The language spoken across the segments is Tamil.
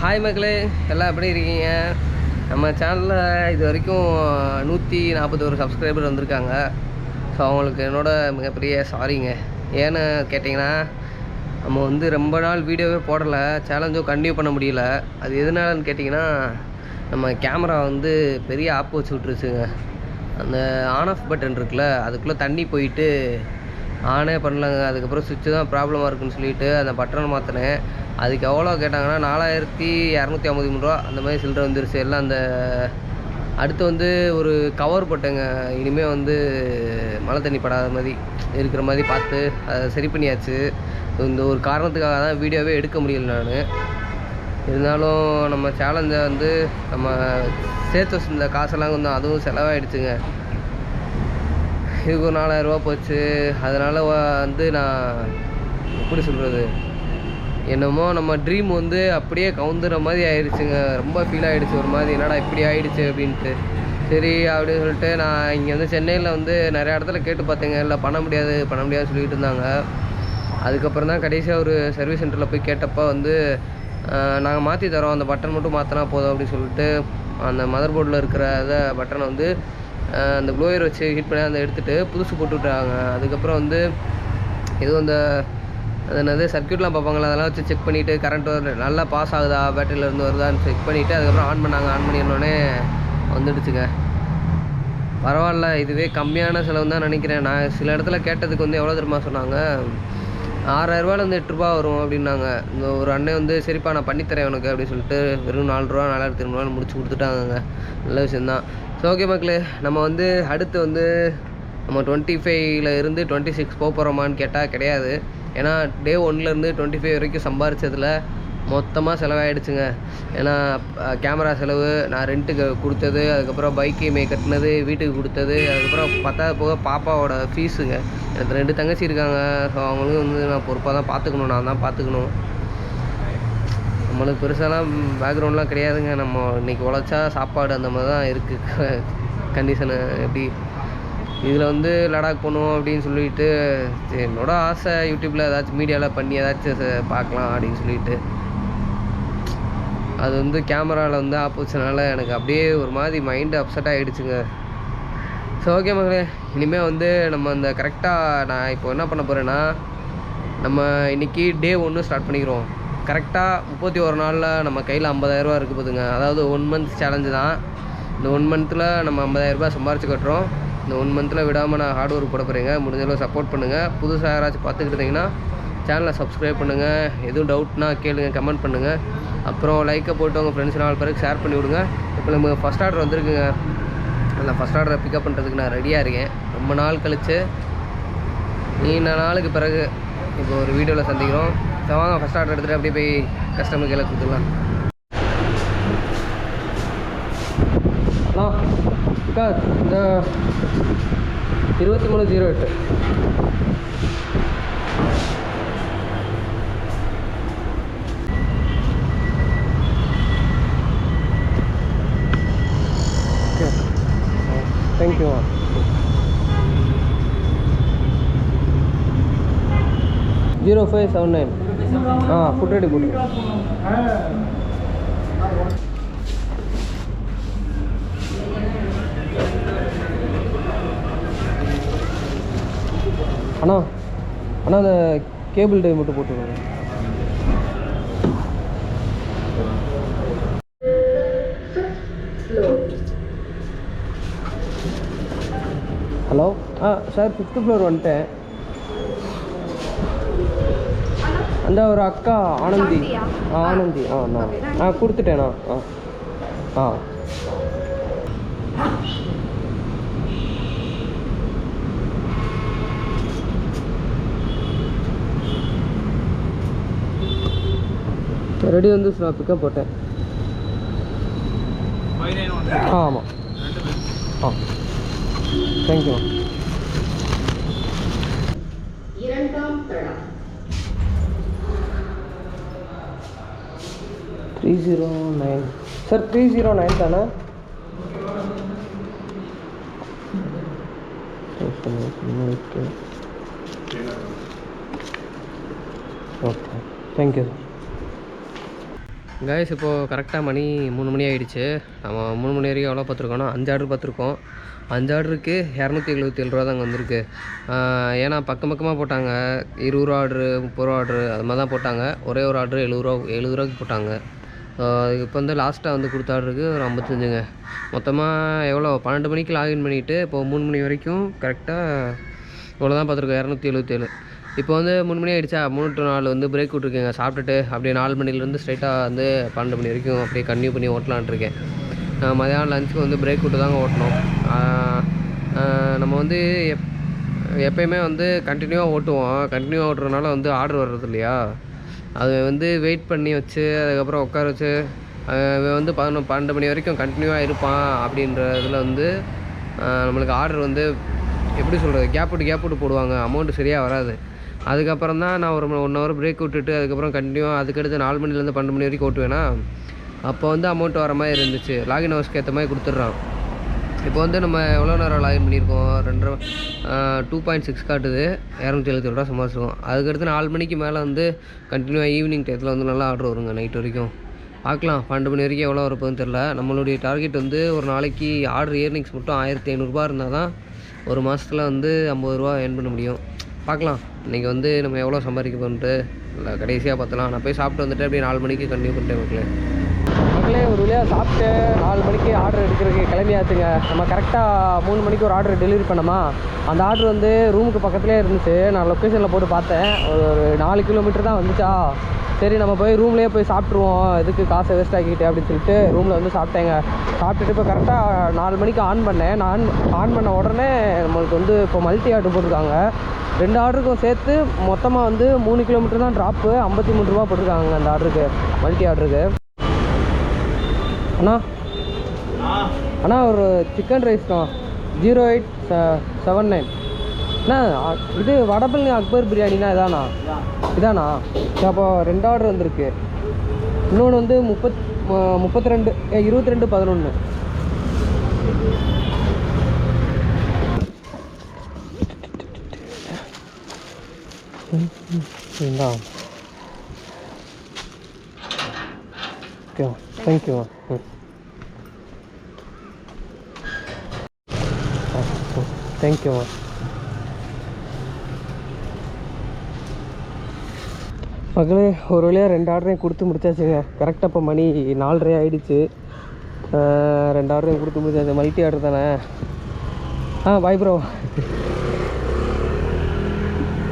ஹாய் மக்களே எல்லாம் எப்படி இருக்கீங்க? நம்ம சேனலில் இது வரைக்கும் நூற்றி நாற்பத்தோரு சப்ஸ்கிரைபர் வந்திருக்காங்க. ஸோ அவங்களுக்கு என்னோட மிகப்பெரிய சாரிங்க ஏன்னு கேட்டிங்கன்னா நம்ம வந்து ரொம்ப நாள் வீடியோவே போடலை சேலஞ்சும் கண்டினியூ பண்ண முடியல. அது எதனாலன்னு கேட்டிங்கன்னா நம்ம கேமரா வந்து பெரிய ஆப் வச்சு விட்ருச்சுங்க அந்த ஆன் ஆஃப் பட்டன் இருக்குல்ல அதுக்குள்ளே தண்ணி போயிட்டு ஆனே பண்ணலங்க. அதுக்கப்புறம் சுவிட்சு தான் ப்ராப்ளமாக இருக்குன்னு சொல்லிட்டு அந்த பட்டனை மாற்றினேன் அதுக்கு எவ்வளோ கேட்டாங்கன்னா நாலாயிரத்தி இரநூத்தி ஐம்பத்தி மூணு ரூபா. அந்த மாதிரி சில்லறை வந்துருச்சு. எல்லாம் அந்த அடுத்து வந்து ஒரு கவர் போட்டேங்க. இனிமேல் வந்து மழை தண்ணி படாத மாதிரி இருக்கிற மாதிரி பார்த்து அதை சரி பண்ணியாச்சு. இந்த ஒரு காரணத்துக்காக தான் வீடியோவே எடுக்க முடியல நான். இருந்தாலும் நம்ம சேலஞ்சை வந்து நம்ம சேர்த்து வச்சிருந்த காசெல்லாம் கொஞ்சம் அதுவும் செலவாயிடுச்சுங்க. இதுக்கு ஒரு நாலாயிரரூபா போச்சு. அதனால் வந்து நான் எப்படி சொல்கிறது என்னமோ நம்ம ட்ரீம் வந்து அப்படியே கவுந்துற மாதிரி ஆயிடுச்சுங்க. ரொம்ப ஃபீல் ஆகிடுச்சு ஒரு மாதிரி. என்னடா இப்படி ஆயிடுச்சு அப்படின்ட்டு. சரி அப்படின்னு சொல்லிட்டு நான் இங்கே வந்து சென்னையில் வந்து நிறையா இடத்துல கேட்டு பார்த்தேங்க. இல்லை பண்ண முடியாது பண்ண முடியாதுன்னு சொல்லிட்டு இருந்தாங்க. அதுக்கப்புறம் தான் கடைசியாக ஒரு சர்வீஸ் சென்டரில் போய் கேட்டப்போ வந்து நாங்கள் மாற்றி தரோம். அந்த பட்டன் மட்டும் மாற்றினா போதும் அப்படின்னு சொல்லிட்டு அந்த மதர் போர்டில் இருக்கிற இதை பட்டனை வந்து அந்த ப்ளோயர் வச்சு ஹீட் பண்ணி அதை எடுத்துகிட்டு புதுசு போட்டு விட்டாங்க அதுக்கப்புறம் வந்து எதுவும் அந்த அது என்னது சர்க்கியூட்லாம் பார்ப்பாங்களா அதெல்லாம் வச்சு செக் பண்ணிவிட்டு கரண்ட் நல்லா பாஸ் ஆகுதா பேட்டரியிலேருந்து வருதான்னு செக் பண்ணிவிட்டு அதுக்கப்புறம் ஆன் பண்ணாங்க. ஆன் பண்ணிடனோடனே வந்துடுச்சுங்க. பரவாயில்ல இதுவே கம்மியான செலவு தான் நினைக்கிறேன். நான் சில இடத்துல கேட்டதுக்கு வந்து எவ்வளோ தெரியுமா சொன்னாங்க? ஆறாயிரரூவாலேருந்து வந்து ரூபா வரும் அப்படின்னாங்க. இந்த ஒரு அண்ணன் வந்து சரிப்பா நான் பண்ணித்தரேன் உனக்கு அப்படின்னு சொல்லிட்டு வெறும் நாலு ரூபா நாலாயிரத்தி ஐநூறுவான்னு முடிச்சு கொடுத்துட்டாங்க நல்ல விஷயந்தான் ஸோ ஓகே மக்களே நம்ம வந்து அடுத்து வந்து நம்ம டுவெண்ட்டி ஃபைவ்ல இருந்து டுவெண்ட்டி சிக்ஸ் போக போகிறோமான்னு கேட்டால் கிடையாது. ஏன்னா டே ஒன்லேருந்து டுவெண்ட்டி ஃபைவ் வரைக்கும் சம்பாரிச்சதில் மொத்தமாக செலவாயிடுச்சுங்க. ஏன்னா கேமரா செலவு நான் ரெண்ட்டுக்கு கொடுத்தது அதுக்கப்புறம் பைக் இஎம்ஐ கட்டினது வீட்டுக்கு கொடுத்தது அதுக்கப்புறம் பத்தாவது போக பாப்பாவோட ஃபீஸுங்க. எனக்கு ரெண்டு தங்கச்சி இருக்காங்க. ஸோ அவங்களுக்கும் வந்து நான் பொறுப்பாக தான் பார்த்துக்கணும் நான் தான் பார்த்துக்கணும் நம்மளுக்கு பெருசாலாம் பேக்ரவுண்ட்லாம் கிடையாதுங்க. நம்ம இன்னைக்கு உழைச்சா சாப்பாடு அந்த மாதிரி தான் இருக்குது கண்டிஷனு எப்படி இதில் வந்து லடாக் போகணும் அப்படின்னு சொல்லிட்டு சரி, என்னோட ஆசை யூடியூப்பில் ஏதாச்சும் மீடியாவில் பண்ணி ஏதாச்சும் பார்க்கலாம் அப்படின்னு சொல்லிட்டு. அது வந்து கேமராவில் வந்து ஆப்போசிட்னால எனக்கு அப்படியே ஒரு மாதிரி மைண்டு அப்செட் ஆகிடுச்சுங்க ஸோ ஓகே மகளே இனிமேல் வந்து நம்ம இந்த கரெக்டாக நான் இப்போ என்ன பண்ண போகிறேன்னா நம்ம இன்னைக்கு டே ஒன்று ஸ்டார்ட் பண்ணிக்கிறோம். கரெக்டாக முப்பத்தி ஒரு நாளில் நம்ம கையில் ஐம்பதாயிரரூபா இருக்குது போதுங்க அதாவது ஒன் மந்த் சேலஞ்சு தான். இந்த ஒன் மந்த்தில் நம்ம ஐம்பதாயிரரூபா சம்பாரிச்சு கட்டுறோம். இந்த ஒன் மந்தில் விடாமல் நான் ஹார்ட் ஒர்க் போட போகிறேங்க முடிஞ்சளவு சப்போர்ட் பண்ணுங்கள் புதுசாக யாராச்சும் பார்த்துக்கிட்டிங்கன்னா சேனலை சப்ஸ்கிரைப் பண்ணுங்கள் எதுவும் டவுட்னா கேளுங்கள் கமெண்ட் பண்ணுங்கள் அப்புறம் லைக்கை போட்டு உங்கள் ஃப்ரெண்ட்ஸ் நாலு பேருக்கு ஷேர் பண்ணி விடுங்க. இப்போ நம்ம ஃபஸ்ட் ஆர்டர் வந்திருக்குங்க. அந்த ஃபஸ்ட் ஆர்டரை பிக்கப் பண்ணுறதுக்கு நான் ரெடியாக இருக்கேன். ரொம்ப நாள் கழிச்சு நீண்ட நாளுக்கு பிறகு இப்போ ஒரு வீடியோவில் சந்திக்கிறோம். வாங்க ஃபஸ்ட் ஆர்டர் எடுத்துகிட்டு அப்படியே போய் கஸ்டமர் கேல கொடுத்துடலாம். ஹலோ அக்கா இந்த இருபத்தி மூணு ஜீரோ எட்டு. Thank you zero five seven nine ah food ready போட்டு அண்ணா அண்ணா அந்த கேபிள் டை மட்டும் போட்டு ஆ சார் ஃபிஃப்த் ஃப்ளோர் வந்துட்டேன். அந்த ஒரு அக்கா ஆனந்தி? ஆ ஆனந்தி. ஆ நான் ஆ கொடுத்துட்டேண்ணா ஆ. ஆ. ரெடி வந்து நான் பிக்கப் போட்டேன். ஆ ஆமாம் ஆ. Thank you three zero nine sir three zero nine தானே? Okay okay thank you sir guys இப்போது கரெக்டாக மணி மூணு மணி ஆகிடுச்சு நம்ம மூணு மணி வரைக்கும் எவ்வளோ பார்த்துருக்கோன்னா அஞ்சு ஆர்டர் பார்த்துருக்கோம். அஞ்சு ஆர்டருக்கு இரநூத்தி எழுபத்தி ஏழு ரூபா தாங்க வந்திருக்கு. ஏன்னா பக்கம் பக்கமாக போட்டாங்க. இருபது ரூபா ஆர்டரு முப்பது ரூபா ஆர்டரு அது மாதிரி தான் போட்டாங்க. ஒரே ஒரு ஆர்டர் எழுபது ரூபா எழுபது ரூபாய்க்கு போட்டாங்க. இப்போ வந்து லாஸ்ட்டாக வந்து கொடுத்த ஆர்டருக்கு ஒரு ஐம்பத்தஞ்சுங்க. மொத்தமாக எவ்வளோ? பன்னெண்டு மணிக்கு லாகின் பண்ணிவிட்டு இப்போது மூணு மணி வரைக்கும் கரெக்டாக இவ்வளோ தான் பார்த்துருக்கோம். இரநூத்தி எழுபத்தேழு இப்போ வந்து மூணு மணி ஆகிடுச்சா மூணு டு நாலு வந்து பிரேக் விட்ருக்கேங்க சாப்பிட்டுட்டு அப்படியே நாலு மணிலேருந்து ஸ்ட்ரைட்டாக வந்து பன்னெண்டு மணி வரைக்கும் அப்படியே கன்டினியூ பண்ணி ஓட்டலான்ட்ருக்கேன் மதியானம் லஞ்சுக்கு வந்து பிரேக் விட்டு தாங்க ஓட்டணும் நம்ம வந்து எப் எப்பயுமே வந்து கண்டினியூவாக ஓட்டுவோம். கண்டினியூவாக ஓட்டுறதுனால வந்து ஆர்டர் வர்றது இல்லையா? அது வந்து வெயிட் பண்ணி வச்சு அதுக்கப்புறம் உட்கார வச்சு இவன் வந்து பதினொன்று பன்னெண்டு மணி வரைக்கும் கண்டினியூவாக இருப்பான் அப்படின்ற இதில் வந்து நம்மளுக்கு ஆர்டர் வந்து எப்படி சொல்கிறது கேப் விட்டு கேப் விட்டு போடுவாங்க. அமௌண்ட்டு சரியாக வராது. அதுக்கப்புறம் தான் நான் ஒரு ஒன் ஹவர் பிரேக் விட்டுட்டு அதுக்கப்புறம் கண்டினியூவாக அதுக்கடுத்து நாலு மணிலேருந்து பன்னெண்டு மணி வரைக்கும் ஓட்டுவேன்னா அப்போ வந்து அமௌண்ட் வர மாதிரி இருந்துச்சு. லாகின் ஹவர்ஸ்க்கு ஏற்ற மாதிரி கொடுத்துட்றான். இப்போ வந்து நம்ம எவ்வளோ நேரம் லாகின் பண்ணியிருக்கோம்? ரெண்டரை டூ பாயிண்ட் சிக்ஸ் காட்டுது. இரநூத்தி எழுபத்தி ரூபா சம்பாதிச்சிருக்கோம் அதுக்கடுத்து நாலு மணிக்கு மேலே வந்து கண்டினியூவாக ஈவினிங் டயத்தில் வந்து நல்லா ஆர்டர் வருங்க நைட் வரைக்கும். பார்க்கலாம். பன்னெண்டு மணி வரைக்கும் எவ்வளோ வரப்போகுதுன்னு தெரில நம்மளுடைய டார்கெட் வந்து ஒரு நாளைக்கு ஆர்டர் இயர்னிங்ஸ் மட்டும் ஆயிரத்தி ஐநூறுரூபா இருந்தால் தான் ஒரு மாதத்தில் வந்து ஐம்பது ரூபா ஏர்ன் பண்ண முடியும். பார்க்கலாம். இன்றைக்கி வந்து நம்ம எவ்வளோ சம்பாதிக்க போன்ட்டு இல்லை கடைசியாக பார்த்தலாம். நான் போய் சாப்பிட்டு வந்துட்டு அப்படியே நாலு மணிக்கு கண்டினியூ பண்ணிட்டேன் மக்களே. மக்களே ஒரு வழியாக சாப்பிட்டு நாலு மணிக்கு ஆர்டர் எடுக்கிறதுக்கு கிளம்பியாச்சுங்க. நம்ம கரெக்டாக மூணு மணிக்கு ஒரு ஆர்டர் டெலிவரி பண்ணோமா? அந்த ஆர்டர் வந்து ரூமுக்கு பக்கத்துலேயே இருந்துச்சு. நான் லொக்கேஷனில் போட்டு பார்த்தேன். ஒரு நாலு கிலோமீட்டர் தான் வந்துச்சா? சரி நம்ம போய் ரூம்லேயே போய் சாப்பிட்ருவோம் எதுக்கு காசை வேஸ்ட் ஆக்கிட்டு அப்படின்னு சொல்லிட்டு ரூமில் வந்து சாப்பிட்டேங்க. சாப்பிட்டுட்டு இப்போ கரெக்டாக நாலு மணிக்கு ஆன் பண்ணேன். நான் ஆன் பண்ண உடனே நம்மளுக்கு வந்து இப்போ மல்டி ஆர்டர் போட்டிருக்காங்க. ரெண்டு ஆர்டருக்கும் சேர்த்து மொத்தமாக வந்து மூணு கிலோமீட்டர் தான் ட்ராப்பு ஐம்பத்தி மூணு ரூபா போட்டிருக்காங்க அந்த ஆர்டருக்கு மல்டி ஆர்டருக்கு அண்ணா. அண்ணா ஒரு சிக்கன் ரைஸ் தான் ஜீரோ எயிட் செவன் நைன் அண்ணா இது வடபழனி அக்பர் பிரியாணினா இதானா? இதானா? அப்போ ரெண்டு ஆர்டர் வந்திருக்கு. இன்னொன்று வந்து முப்பத் முப்பத்தி ரெண்டு இருபத்தி ரெண்டு பதினொன்று இந்தா. ஓகே. தேங்க்யூ தேங்க் தேங்க்யூ மக்களே ஒரு வழியாக ரெண்டு ஆர்டரையும் கொடுத்து முடிச்சாச்சுங்க. கரெக்டாக இப்போ மணி நாலரை ஆகிடுச்சு ரெண்டு ஆர்டரையும் கொடுத்து முடிச்சாச்சு. மல்டி ஆர்டர் தானே? ஆ பாய் ப்ரோ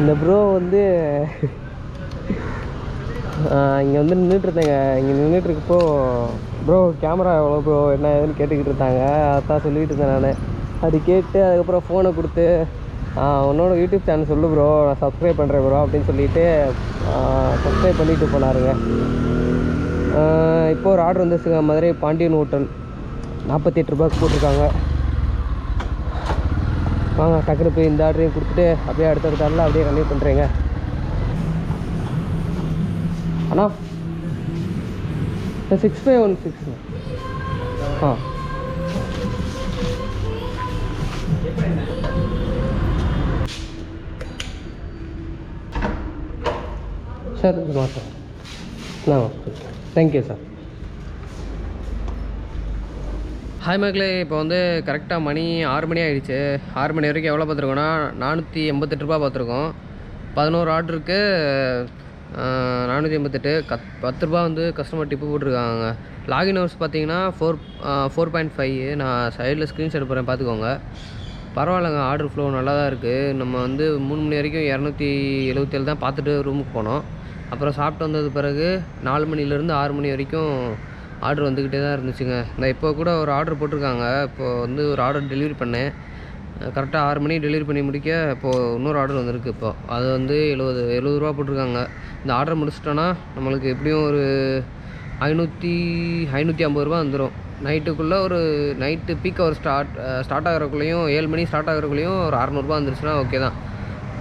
இந்த ப்ரோ வந்து இங்கே வந்து நின்றுட்டுருந்தேங்க இங்கே நின்றுட்டுருக்கப்போ ப்ரோ கேமரா எவ்வளோ ப்ரோ? என்ன ஏதுன்னு கேட்டுக்கிட்டு இருந்தாங்க அதான் சொல்லிகிட்டு இருந்தேன் நான். அது கேட்டு அதுக்கப்புறம் ஃபோனை கொடுத்து உன்னோட யூடியூப் சேனல் சொல்லு ப்ரோ. நான் சப்ஸ்கிரைப் பண்ணுறேன் ப்ரோ. அப்படின்னு சொல்லிட்டு சப்ஸ்கிரைப் பண்ணிட்டு போனாருங்க. இப்போ ஒரு ஆர்டர் வந்துச்சுங்க. மதுரை பாண்டியன் ஹோட்டல். நாற்பத்தி எட்டு ரூபாய்க்கு போட்டிருக்காங்க. வாங்க டக்குனு போய் இந்த ஆர்டரையும் கொடுத்துட்டு அப்படியே அடுத்தடுத்த ஆர்டரில் அப்படியே கண்டினியூ பண்ணுறேங்க அண்ணா. சிக்ஸ் ஃபைவ் ஒன் சிக்ஸ் ஆ. சார் இது மாதம் ஆ தேங்க்யூ சார் ஹாய் மக்களே. இப்போ வந்து கரெக்டாக மணி ஆறு மணி ஆகிடுச்சு ஆறு மணி வரைக்கும் எவ்வளோ பார்த்துருக்கோன்னா நானூற்றி எண்பத்தெட்டு ரூபா பார்த்துருக்கோம். பதினோரு ஆர்டருக்கு நானூற்றி எண்பத்தெட்டு கத் பத்து ரூபா வந்து கஸ்டமர் டிப்பு போட்டிருக்காங்க. லாகின் ஹவர்ஸ் பார்த்தீங்கன்னா ஃபோர் ஃபோர் பாயிண்ட் ஃபைவ் நான் சைடில் ஸ்க்ரீன்ஷாட் போகிறேன் பார்த்துக்கோங்க பரவாயில்லைங்க ஆர்டர் ஃப்ளோ நல்லா தான் இருக்குது நம்ம வந்து மூணு மணி வரைக்கும் இரநூத்தி எழுபத்தேழு தான் பார்த்துட்டு ரூமுக்கு போனோம். அப்புறம் சாப்பிட்டு வந்தது பிறகு நாலு மணிலேருந்து ஆறு மணி வரைக்கும் ஆர்டர் வந்துக்கிட்டே தான் இருந்துச்சுங்க. நான் இப்போ கூட ஒரு ஆர்டர் போட்டிருக்காங்க. இப்போது வந்து ஒரு ஆர்டர் டெலிவரி பண்ணேன். கரெக்டாக ஆறு மணி டெலிவரி பண்ணி முடிக்க இப்போது இன்னொரு ஆர்டர் வந்திருக்கு இப்போது அது வந்து எழுபது எழுபது ரூபா போட்டிருக்காங்க. இந்த ஆர்டர் முடிச்சிட்டோன்னா நம்மளுக்கு எப்படியும் ஒரு ஐநூற்றி ஐநூற்றி ஐம்பது ரூபா வந்துடும் நைட்டுக்குள்ளே ஒரு night peak hour start start ஆகிறக்குள்ளேயும் ஏழு மணி ஸ்டார்ட் ஆகிறக்குள்ளேயும் ஒரு அறநூறுபா வந்துருச்சுன்னா ஓகே தான்.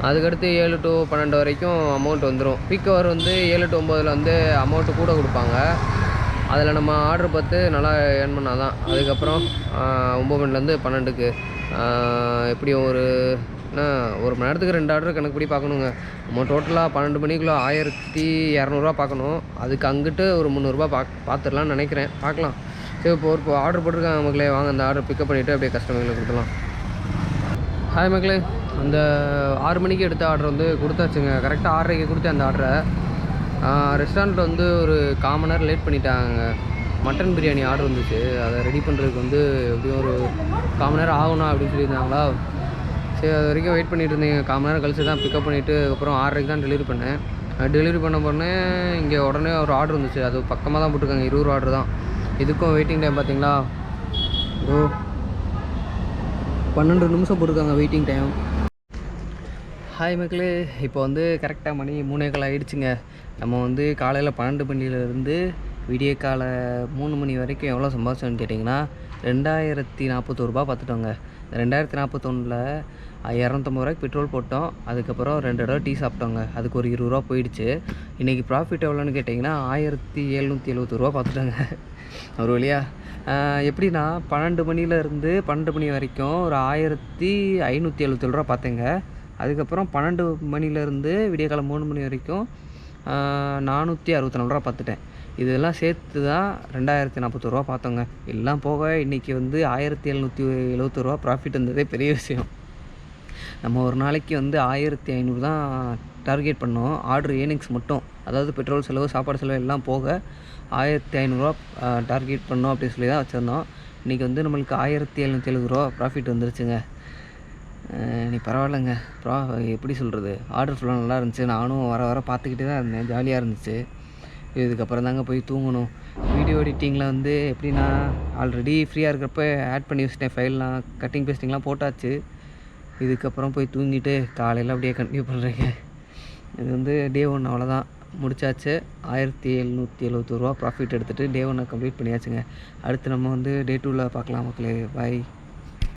அதுக்கடுத்து ஏழு டு பன்னெண்டு வரைக்கும் அமௌண்ட் வந்துடும் பீக் அவர் வந்து ஏழு டு ஒம்போதில் வந்து அமௌண்ட்டு கூட கொடுப்பாங்க. அதில் நம்ம ஆர்டர் பார்த்து நல்லா ஏர்ன் பண்ணால் தான் அதுக்கப்புறம் ஒம்பது மணிலேருந்து பன்னெண்டுக்கு எப்படியும் ஒரு என்ன ஒரு மணி நேரத்துக்கு ரெண்டு ஆர்டர் கணக்குப்படி பார்க்கணுங்க. நம்ம டோட்டலாக பன்னெண்டு மணிக்குள்ளே ஆயிரத்தி இரநூறுவா பார்க்கணும். அதுக்கு அங்கிட்டு ஒரு முந்நூறுரூபா பாக் பார்த்துடலாம்னு நினைக்கிறேன். பார்க்கலாம். சரி இப்போ ஒரு ஆர்டர் போட்டிருக்காங்க மக்களே. வாங்க அந்த ஆர்டர் பிக்கப் பண்ணிவிட்டு அப்படியே கஸ்டமர்களுக்கு கொடுத்துலாம் ஹாய் மக்களே. அந்த ஆறு மணிக்கு எடுத்த ஆர்டர் வந்து கொடுத்தாச்சுங்க. கரெக்டாக ஆறரைக்கு கொடுத்தேன் அந்த ஆர்டரை ரெஸ்டாரண்ட்டில் வந்து ஒரு காமன் நேரம் லேட் பண்ணிட்டாங்க. மட்டன் பிரியாணி ஆர்டர் வந்துச்சு. அதை ரெடி பண்ணுறதுக்கு வந்து எப்படியும் ஒரு காமன் நேரம் ஆகணும் அப்படின்னு சொல்லியிருந்தாங்களா? சரி அது வரைக்கும் வெயிட் பண்ணிட்டு இருந்தீங்க காமன் மணி நேரம் கழிச்சு தான் பிக்கப் பண்ணிவிட்டு அப்புறம் ஆர்டருக்கு தான் டெலிவரி பண்ணேன். டெலிவரி பண்ண போனே இங்கே உடனே ஒரு ஆர்டர் வந்துச்சு. அது பக்கமாக தான் போட்டிருக்காங்க. இருபது ரூபா ஆர்டர் தான். இதுக்கும் வெயிட்டிங் டைம் பார்த்தீங்களா? ஓ பன்னெண்டு நிமிஷம் போட்டிருக்காங்க வெயிட்டிங் டைம் ஹாய் மக்களே இப்போ வந்து கரெக்டாக மணி மூணே கால் ஆகிடுச்சுங்க நம்ம வந்து காலையில் பன்னெண்டு மணிலேருந்து விடிய காலை மூணு மணி வரைக்கும் எவ்வளோ சம்பாதிச்சோன்னு கேட்டிங்கன்னா ரெண்டாயிரத்தி நாற்பத்தோரு ரூபா பார்த்துட்டோங்க. ரெண்டாயிரத்தி நாற்பத்தொன்னில் இரநூத்தம்பது ரூபாய்க்கு பெட்ரோல் போட்டோம். அதுக்கப்புறம் ரெண்டு தடவை டீ சாப்பிட்டோங்க. அதுக்கு ஒரு இருபது ரூபா போயிடுச்சு. இன்றைக்கி ப்ராஃபிட் எவ்வளோன்னு கேட்டிங்கன்னா ஆயிரத்தி எழுநூற்றி எழுபத்தொரு ரூபா பார்த்துட்டோங்க. ஒரு வழியாக எப்படின்னா பன்னெண்டு மணிலேருந்து பன்னெண்டு மணி வரைக்கும் ஒரு ஆயிரத்தி ஐநூற்றி எழுபத்தேழு ரூபா பார்த்தேங்க. அதுக்கப்புறம் பன்னெண்டு மணிலேருந்து விடியகாலம் மூணு மணி வரைக்கும் நானூற்றி அறுபத்தி நாலு ரூபா பார்த்துட்டேன். இதெல்லாம் சேர்த்து தான் ரெண்டாயிரத்தி நாற்பத்தோரு ரூபா பார்த்தோங்க. எல்லாம் போக இன்றைக்கி வந்து ஆயிரத்தி எழுநூற்றி எழுபத்தொரு ரூபா ப்ராஃபிட் வந்ததே பெரிய விஷயம். நம்ம ஒரு நாளைக்கு வந்து ஆயிரத்தி ஐநூறு தான் டார்கெட் பண்ணோம். ஆர்டர் ஏர்னிங்ஸ் மட்டும். அதாவது பெட்ரோல் செலவு சாப்பாடு செலவு எல்லாம் போக ஆயிரத்தி ஐநூறுரூவா டார்கெட் பண்ணோம் அப்படின்னு சொல்லி தான் வச்சுருந்தோம். இன்றைக்கி வந்து நம்மளுக்கு ஆயிரத்தி எழுநூற்றி எழுபது ரூபா ப்ராஃபிட் வந்துருச்சுங்க. நீ பரவாயில்லைங்க. ப்ரா எப்படி சொல்கிறது ஆர்டர் ஃபுல்லாக நல்லா இருந்துச்சு. நானும் வர வர பார்த்துக்கிட்டே தான் இருந்தேன். ஜாலியாக இருந்துச்சு. இதுக்கப்புறம் தாங்க போய் தூங்கணும். வீடியோ எடிட்டிங்கில் வந்து எப்படின்னா ஆல்ரெடி ஃப்ரீயாக இருக்கிறப்ப ஆட் பண்ணி வச்சிட்டேன். ஃபைல்லாம் கட்டிங் பேஸ்டிங்லாம் போட்டாச்சு. இதுக்கப்புறம் போய் தூங்கிட்டு காலையில் அப்படியே கண்டினியூ பண்ணுறேங்க இது வந்து டே ஒன் அவ்வளோதான் முடிச்சாச்சு. ஆயிரத்தி எழுநூற்றி எழுபத்தோரு ரூபா ப்ராஃபிட் எடுத்துகிட்டு டே ஒன்னை கம்ப்ளீட் பண்ணியாச்சுங்க. அடுத்து நம்ம வந்து டே டூவில் பார்க்கலாம் மக்களே. பாய்